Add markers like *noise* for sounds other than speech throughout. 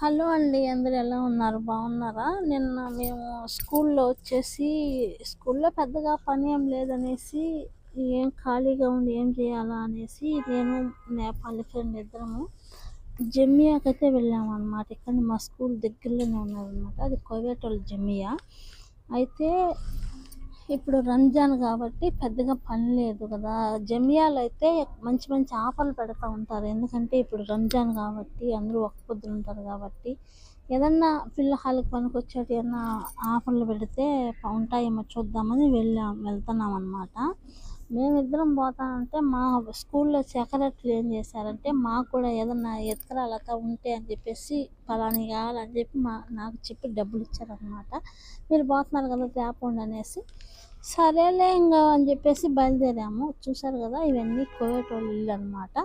Hello అండి అందరు ఎలా ఉన్నారు? బాగున్నారా? నిన్న మేము స్కూల్లో వచ్చేసి స్కూల్లో పెద్దగా పని ఏం లేదనేసి ఏం ఖాళీగా ఉండి ఏం చేయాలా అనేసి నేను నేపాలి ఫ్రెండ్ ఇద్దరము జమ్మియాకైతే వెళ్ళామన్నమాట. ఇక్కడ మా స్కూల్ దగ్గరలోనే ఉన్నదన్నమాట. అది కోవేటోల్ జమ్మియా అయితే ఇప్పుడు రంజాన్ కాబట్టి పెద్దగా పని లేదు కదా. జమియాలు అయితే మంచి మంచి ఆఫర్లు పెడతా ఉంటారు. ఎందుకంటే ఇప్పుడు రంజాన్ కాబట్టి అందరూ ఒక్క పొద్దులు ఉంటారు కాబట్టి ఏదన్నా పిల్లహాలకి పనికి వచ్చేటి ఆఫర్లు పెడితే ఉంటాయేమో చూద్దామని వెళ్ళాం వెళ్తున్నాం అనమాట మేమిద్దరం పోతానంటే మా స్కూల్లో సెక్రటరీ ఏం చేశారంటే మాకు కూడా ఏదన్నా ఎత్తుకరాలక ఉంటే అని చెప్పేసి పలాని కావాలని చెప్పి మా నాకు చెప్పి డబ్బులు ఇచ్చారనమాట మీరు పోతున్నారు కదా తేపండి అనేసి. సరేలే ఇంకా అని చెప్పేసి బయలుదేరాము. చూసారు కదా ఇవన్నీ కోయేటోళ్ళు ఇల్లు అనమాట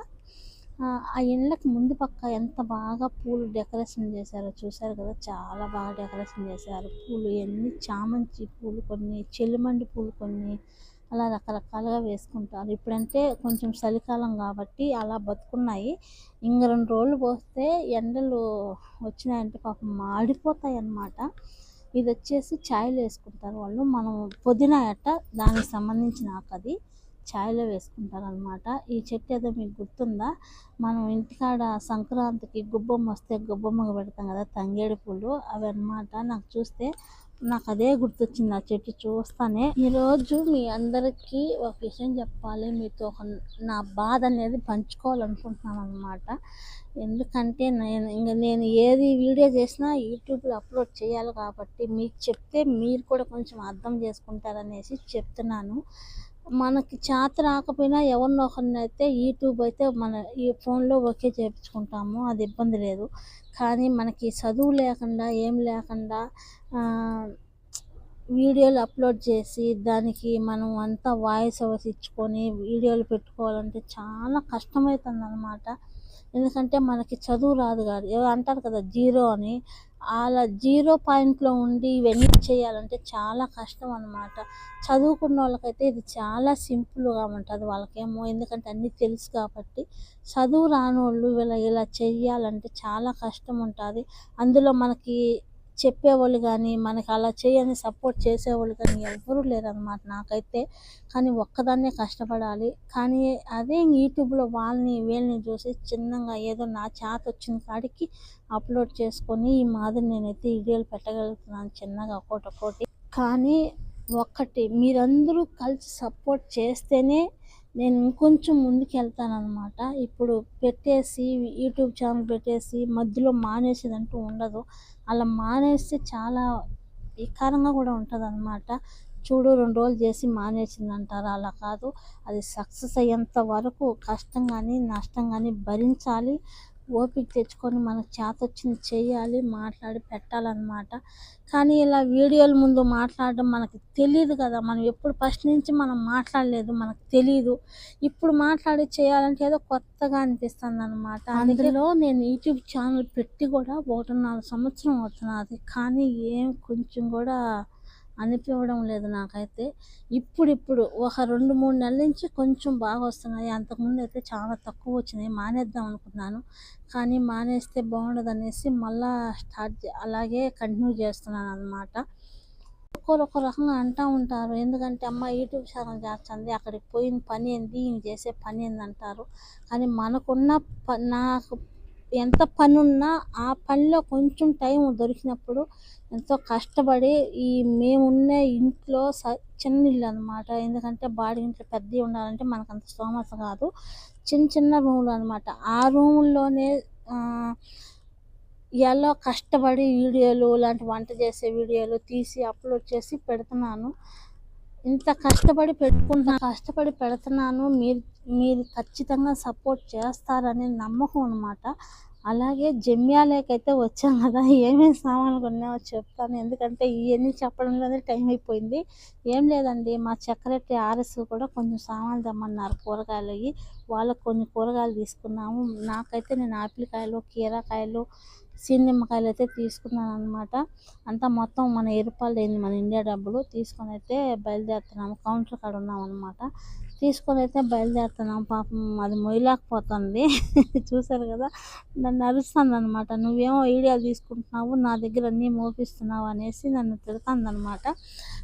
ఆ ఇళ్ళకి ముందు పక్క ఎంత బాగా పూలు డెకరేషన్ చేశారో చూసారు కదా చాలా బాగా డెకరేషన్ చేశారు. పూలు ఎన్ని చామంతి పూలు కొన్ని చెల్లిమండి పూలు కొన్ని అలా రకరకాలుగా వేసుకుంటారు. ఇప్పుడంటే కొంచెం చలికాలం కాబట్టి అలా బతుకున్నాయి. ఇంక రెండు రోజులు పోస్తే ఎండలు వచ్చినాయంటే పాపం మాడిపోతాయి అన్నమాట ఇది వచ్చేసి ఛాయ్లో వేసుకుంటారు వాళ్ళు. మనం పుదీనా అట్ట దానికి సంబంధించిన ఆకది అది ఛాయ్లో వేసుకుంటారు అనమాట ఈ చెట్టు ఏదో మీకు గుర్తుందా? మనం ఇంటికాడ సంక్రాంతికి గుబ్బమ్మ వస్తే గుబ్బమ్మకు పెడతాం కదా తంగేడు పూలు. అవి అనమాట నాకు చూస్తే నాకు అదే గుర్తొచ్చింది ఆ చెట్టు చూస్తానే. ఈరోజు మీ అందరికీ ఒక విషయం చెప్పాలి. మీతో ఒక నా బాధ అనేది పంచుకోవాలనుకుంటున్నాను అనమాట ఎందుకంటే నేను ఇంకా నేను ఏది వీడియో చేసినా యూట్యూబ్లో అప్లోడ్ చేయాలి కాబట్టి మీకు చెప్తే మీరు కూడా కొంచెం అర్థం చేసుకుంటారనేసి చెప్తున్నాను. మనకి చేత రాకపోయినా ఎవరినో ఒకరిని అయితే యూట్యూబ్ అయితే మన ఈ ఫోన్లో ఓకే చేయించుకుంటాము అది ఇబ్బంది లేదు. కానీ మనకి చదువు లేకుండా ఏం లేకుండా వీడియోలు అప్లోడ్ చేసి దానికి మనం అంతా వాయిస్ ఓవర్స్ ఇచ్చుకొని వీడియోలు పెట్టుకోవాలంటే చాలా కష్టమవుతుంది అన్నమాట ఎందుకంటే మనకి చదువు రాదు కాదు. ఎవరు అంటారు కదా జీరో అని. అలా జీరో పాయింట్లో ఉండి ఇవన్నీ చేయాలంటే చాలా కష్టం అనమాట చదువుకున్న వాళ్ళకైతే ఇది చాలా సింపుల్గా ఉంటుంది వాళ్ళకేమో. ఎందుకంటే అన్నీ తెలుసు కాబట్టి చదువు రాని వాళ్ళు ఇలా ఇలా చేయాలంటే చాలా కష్టం ఉంటుంది. అందులో మనకి చెప్పేవాళ్ళు కానీ మనకి అలా చేయని సపోర్ట్ చేసేవాళ్ళు కానీ ఎవరూ లేరనమాట నాకైతే. కానీ ఒక్కదాన్నే కష్టపడాలి. కానీ అదే యూట్యూబ్లో వాళ్ళని వీళ్ళని చూసి చిన్నగా ఏదో నా చేత వచ్చిన కాడికి అప్లోడ్ చేసుకొని ఈ మాదిరి నేనైతే వీడియోలు పెట్టగలుగుతున్నాను చిన్నగా ఒకటి ఒకటి. కానీ ఒక్కటి మీరందరూ కలిసి సపోర్ట్ చేస్తేనే నేను ఇంకొంచెం ముందుకు వెళ్తానమాట ఇప్పుడు పెట్టేసి యూట్యూబ్ ఛానల్ పెట్టేసి మధ్యలో మానేసేదంటూ ఉండదు. అలా మానేస్తే చాలా వికారంగా కూడా ఉంటుంది అనమాట చూడు రెండు రోజులు చేసి మానేసింది అంటారు అలా కాదు. అది సక్సెస్ అయ్యేంత వరకు కష్టం కానీ నష్టం కానీ భరించాలి. ఓపిక తెచ్చుకొని మనకు చేత వచ్చింది చేయాలి మాట్లాడి పెట్టాలన్నమాట. కానీ ఇలా వీడియోల ముందు మాట్లాడడం మనకి తెలియదు కదా. మనం ఎప్పుడు ఫస్ట్ నుంచి మనం మాట్లాడలేదు మనకు తెలియదు ఇప్పుడు మాట్లాడి చేయాలంటే ఏదో కొత్తగా అనిపిస్తుంది అనమాట అందులో నేను యూట్యూబ్ ఛానల్ పెట్టి కూడా ఒకటిన్నర సంవత్సరం అవుతున్నది. కానీ ఏం కొంచెం కూడా అనిపించడం లేదు నాకైతే. ఇప్పుడిప్పుడు ఒక రెండు మూడు నెలల నుంచి కొంచెం బాగా వస్తున్నాయి అంతకుముందు అయితే చాలా తక్కువ వచ్చినాయి. మానేద్దాం అనుకున్నాను. కానీ మానేస్తే బాగుండదు అనేసి మళ్ళా స్టార్ట్ అలాగే కంటిన్యూ చేస్తున్నాను అనమాట ఒక్కొరు రకంగా అంటూ ఉంటారు. ఎందుకంటే అమ్మ యూట్యూబ్ ఛానల్ చేస్తుంది. అక్కడికి పోయిన పని ఏంది? ఈయన చేసే పని ఏంది అంటారు కానీ మనకున్న ప నాకు ఎంత పని ఉన్నా ఆ పనిలో కొంచెం టైం దొరికినప్పుడు ఎంతో కష్టపడి ఈ మేమున్న ఇంట్లో స చిన్న ఇల్లు అనమాట ఎందుకంటే బాడీ ఇంట్లో పెద్దవి ఉండాలంటే మనకు అంత స్తోమత కాదు. చిన్న చిన్న రూములు అనమాట. ఆ రూముల్లోనే ఎలా కష్టపడి వీడియోలు లాంటి వంట చేసే వీడియోలు తీసి అప్లోడ్ చేసి పెడుతున్నాను. ఇంత కష్టపడి పెట్టుకుంటున్నా కష్టపడి పెడుతున్నాను. మీరు మీరు ఖచ్చితంగా సపోర్ట్ చేస్తారనే నమ్మకం అనమాట అలాగే జమ్యాలేకైతే వచ్చాం కదా ఏమేమి సామాన్లు కొన్నామో చెప్తాను. ఎందుకంటే ఇవన్నీ చెప్పడంలోనే టైం అయిపోయింది. ఏం లేదండి మా చక్రటి ఆర్ఎస్ కూడా కొంచెం సామాన్లు తెమ్మన్నారు కూరగాయలు అవి వాళ్ళకి కొన్ని కూరగాయలు తీసుకున్నాము. నాకైతే నేను ఆపిల్ కాయలు కీరకాయలు నిమ్మకాయలు అయితే తీసుకున్నాను అనమాట అంతా మొత్తం మన ఎరుపాలు అయింది మన ఇండియా డబ్బులు. తీసుకొని అయితే బయలుదేరుతున్నాము. కౌంటర్ కాడ ఉన్నాం అనమాట తీసుకొని అయితే బయలుదేరుతున్నాం. పాపం అది మొయ్యలేకపోతుంది. *laughs* చూసారు కదా? నన్ను అరుస్తుంది అనమాట నువ్వేమో వీడియోలు తీసుకుంటున్నావు. నా దగ్గర అన్నీ మోపిస్తున్నావు అనేసి నన్ను తిడుతుంది అనమాట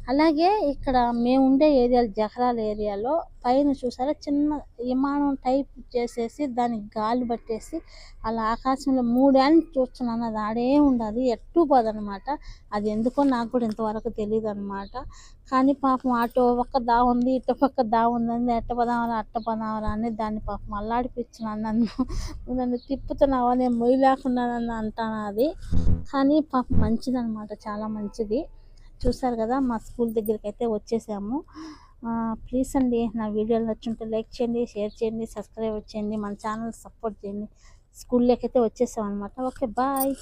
అలాగే ఇక్కడ మేము ఉండే ఏరియాలో జహరాల ఏరియాలో పైన చూసారా? చిన్న విమానం టైప్ చేసేసి దానికి గాలి పట్టేసి అలా ఆకాశంలో మూడేళ్ళు చూస్తున్నాను. అది ఆడే ఉండదు ఎట్టు పోదనమాట అది ఎందుకో నాకు కూడా ఇంతవరకు తెలియదు అనమాట కానీ పాపం అటు పక్క దా ఉంది ఇటు పక్క దా ఉందని ఎట్ట పదావరా అట్ట పదావరా అని దాన్ని పాపం అల్లాడిపించినాను నన్ను. నన్ను తిప్పుతున్నావా నేను మొయ్యి లేకున్నానని అంటాను అది. కానీ పాపం మంచిదనమాట చాలా మంచిది. చూసారు కదా మా స్కూల్ దగ్గరికి అయితే వచ్చేసాము. ప్లీజ్ అండి నా వీడియోలు నచ్చుంటే లైక్ చేయండి షేర్ చేయండి సబ్స్క్రైబ్ చేయండి మన ఛానల్ సపోర్ట్ చేయండి. స్కూల్లోకి అయితే వచ్చేసాం అనమాట ఓకే బాయ్.